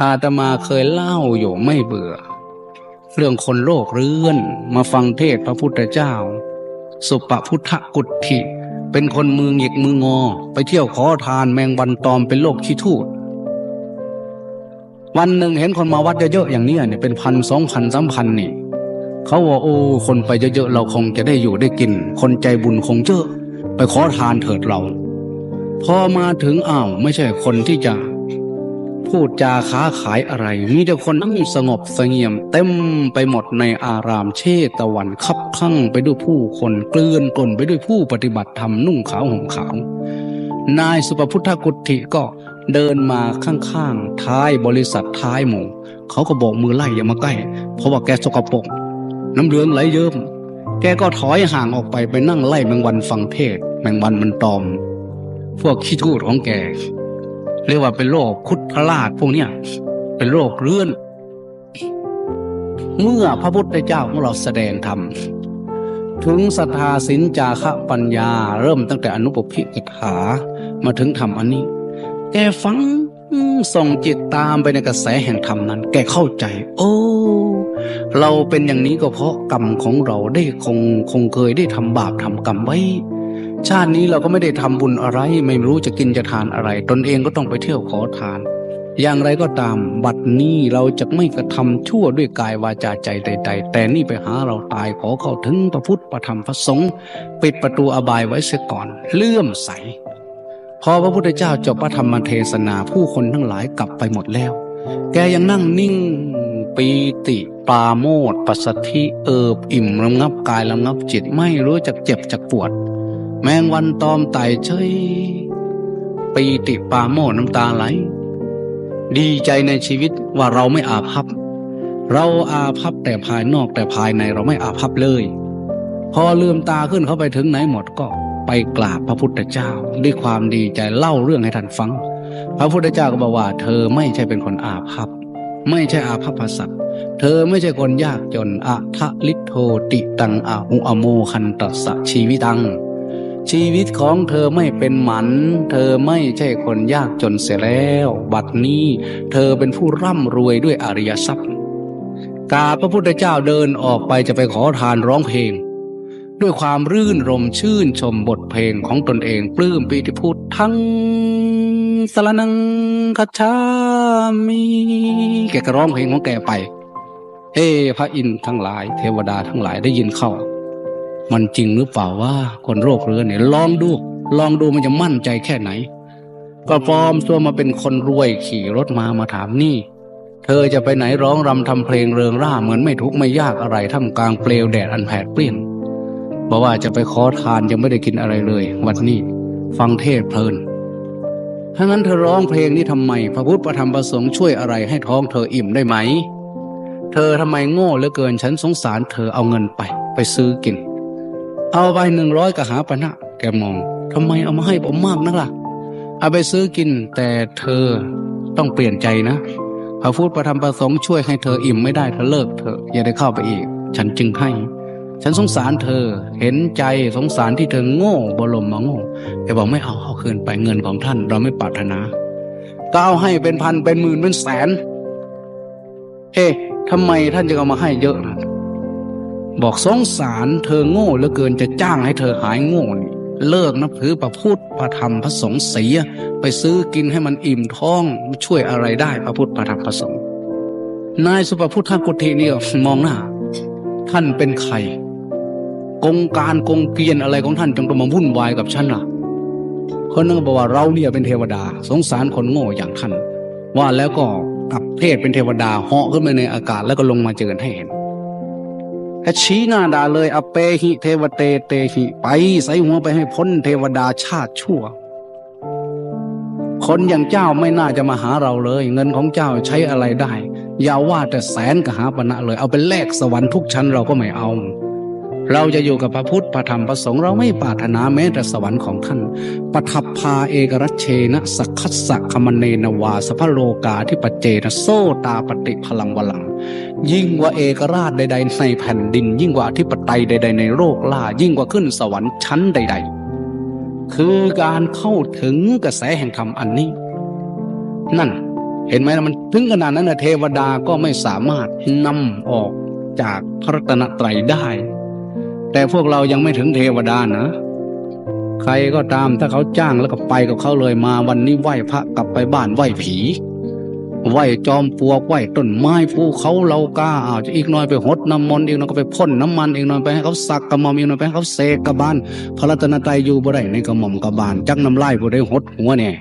อาตมาเคยเล่าอยู่ไม่เบื่อ เรื่องคนโลกเรื่อนมาฟังเทศพระพุทธเจ้า สุปพุทธกุฏิเป็นคนมือหงิกมืองอ ไปเที่ยวขอทานแมงวันตอมเป็นโรคขี้ทูดวันหนึ่งเห็นคนมาวัดเยอะๆอย่างนี้เนี่ยเป็นพันสองพันสามพันนี่เขาว่าโอ้คนไปเยอะๆเราคงจะได้อยู่ได้กิน คนใจบุญคงเยอะ ไปขอทานเถิดเรา พอมาถึงอ้าวไม่ใช่คนที่จะ พูดจาค้าขายอะไร มีแต่คนนั่งสงบสงี่ยม เต็มไปหมดในอารามเชตวันคับข้างไปด้วยผู้คนเกลื่อนกล่นไปด้วยผู้ปฏิบัติธรรมนุ่งขาวห่มขาว นายสุปพุทธกุฏิก็เดินมาข้างๆ ท้ายบริษัทท้ายหมู่เขาก็บอกมือไล่อย่ามาใกล้ เพราะว่าแกสกปรกน้ำเหลืองไหลเยิ้มแกก็ถอยห่างออกไปไปนั่งไล่แมงวันฟังเทศแมงวันมันตอม พวกขี้ทูดของแก เรียกว่าเป็นโรคคุดพลาดพวกเนี้ยเป็นโรคเรื่อน เมื่อพระพุทธเจ้าของเราแสดงธรรมถึงศรัทธาสินจาคะปัญญา เริ่มตั้งแต่อนุปพิกถามาถึงธรรมอันนี้ แกฟังส่งจิตตามไปในกระแสแห่งธรรมนั้น แกเข้าใจ โอ้เราเป็นอย่างนี้ก็เพราะกรรมของเราได้คงคงเคยได้ทำบาปทำกรรมไว้ ชาตินี้เราก็ไม่ได้ทำบุญอะไร ไม่รู้จะกินจะทานอะไร ตนเองก็ต้องไปเที่ยวขอทาน อย่างไรก็ตามบัดนี้เราจะไม่กระทำชั่วด้วยกายวาจาใจใด ๆ แต่นี่ไปหาเราตายขอเข้าถึงพระพุทธพระธรรมพระสงฆ์ปิดประตูอบายไว้เสียก่อน เลื่อมใสพอพระพุทธเจ้าจบพระธรรมเทศนาผู้คนทั้งหลายกลับไปหมดแล้ว แกยังนั่งนิ่งปีติปาโมทปัสสธิเอิบอิ่มระงับกายระงับจิตไม่รู้จักเจ็บจักปวด แมงวันตอมไต่เฉยปีติปาโมน้ำตาไหล ดีใจในชีวิตว่าเราไม่อาภัพ เราอาภัพแต่ภายนอกแต่ภายในเราไม่อาภัพเลย พอลืมตาขึ้นเขาไปถึงไหนหมดก็ไปกราบพระพุทธเจ้า ด้วยความดีใจเล่าเรื่องให้ท่านฟัง พระพุทธเจ้าก็บอกว่าเธอไม่ใช่เป็นคนอาภัพ ไม่ใช่อาภัพสัตว์เธอไม่ใช่คนยากจนอะทะลิโทติตังอาหุอโมคันตัสสะชีวิตัง ชีวิตของเธอไม่เป็นหมัน เธอไม่ใช่คนยากจนเสียแล้ว บัดนี้เธอเป็นผู้ร่ำรวยด้วยอริยทรัพย์ กาพระพุทธเจ้าเดินออกไปจะไปขอทานร้องเพลง ด้วยความรื่นรมชื่นชมบทเพลงของตนเองปลื้มปีติพุทธังสรนังคัจฉามิแกก็ร้องเพลงของแกไป เอ้พระอินทร์ทั้งหลาย เทวดาทั้งหลายได้ยินเข้า มันจริงหรือเปล่าว่าคนโรคเรื้อนเนี่ยลองดู ลองดูมันจะมั่นใจแค่ไหน ก็ปลอมตัวมาเป็นคนรวยขี่รถมามาถามนี่ เธอจะไปไหนร้องรำทำเพลงเริงร่าเหมือนไม่ทุกข์ไม่ยากอะไรท่ามกลางเปลวแดดอันแผดเปรี้ยงบอกว่าจะไปขอทานยังไม่ได้กินอะไรเลย วันนี้ฟังเทศเพลินถ้างั้นเธอร้องเพลงนี้ทำไม พระพุทธพระธรรมประสงค์ช่วยอะไรให้ท้องเธออิ่มได้ไหม เธอทำไมโง่เหลือเกินฉันสงสารเธอเอาเงินไป ไปซื้อกิน เอาไปหนึ่งร้อยกหาปณะแกมองทำไมเอามาให้ผมมากนักล่ะ เอาไปซื้อกินแต่เธอต้องเปลี่ยนใจนะพระพุทธพระธรรมประสงค์ช่วยให้เธออิ่มไม่ได้เธอเลิกเถออย่าได้เข้าไปอีก ฉันจึงให้ ฉันสงสารเธอเห็นใจสงสารที่เธอโง่บรมมาโง่แกบอกไม่เอาเอาคืนไปเงินของท่านเราไม่ปรารถนาก้าวให้เป็นพันเป็นหมื่นเป็นแสน เอ๊ะทำไมท่านจะเอามาให้เยอะนะ บอกสงสารเธอโง่เหลือเกินจะจ้างให้เธอหายโง่นี่เลิกนับถือพระพุทธพระธรรมพระสงฆ์เสีย ไปซื้อกินให้มันอิ่มท้องช่วยอะไรได้พระพุทธพระธรรมพระสงฆ์นายสุภพุทธกุฏินี่มองหน้า ท่านเป็นใครกงการกงเกียนอะไรของท่านจงต้องมาวุ่นวายกับฉันล่ะคนนึงก็บอกว่าเราเนี่ยเป็นเทวดา สงสารคนโง่อย่างท่าน ว่าแล้วก็กลับเพศเป็นเทวดาเหาะขึ้นไปในอากาศแล้วก็ลงมาเจอให้เห็น ชี้หน้าด่าเลยอเปหิเทวเตเตหิไปใส่หัวไปให้พ้นเทวดาชาติชั่ว คนอย่างเจ้าไม่น่าจะมาหาเราเลย เงินของเจ้าใช้อะไรได้ อย่าว่าแต่แสนกหาปณะเลย เอาไปแลกสวรรค์ทุกชั้นเราก็ไม่เอา เราจะอยู่กับพระพุทธพระธรรมพระสงฆ์เราไม่ปรารถนาแม้แต่สวรรค์ของท่านปทัพพาเอกรัชเชนะสักคัสสะคมเนนวาสภโลกาที่ปเจนะโซตาปฏิพลังวลัง ยิ่งกว่าเอกราชใด ๆ ในแผ่นดิน ยิ่งกว่าอธิปไตยใด ๆ ในโลกล่า ยิ่งกว่าขึ้นสวรรค์ชั้นใด ๆ คือการเข้าถึงกระแสแห่งธรรมอันนี้ นั่น เห็นไหมล่ะมันถึงขนาดนั้นนะเทวดาก็ไม่สามารถนำออกจากพระตนตรัยได้ แต่พวกเรายังไม่ถึงเทวดานะ ใครก็ตามถ้าเขาจ้างแล้วก็ไปกับเขาเลยมาวันนี้ไหว้พระกลับไปบ้านไหว้ผี ไหวจอมปลวกไหวต้นไม้ภูเขาเรากล้าอ้าวจะอีกหน่อยไปหดน้ำมนต์อีกหน่อยก็ไปพ่นน้ำมันอีกหน่อยไปให้เขาสักกระหม่อมอีกหน่อยไปให้เขาเสกกระบาลพระรัตนตรัยอยู่บ่ได้ในกระหม่อมกระบาลจักน้ำลายบ่ได้หดหัวเนี่ย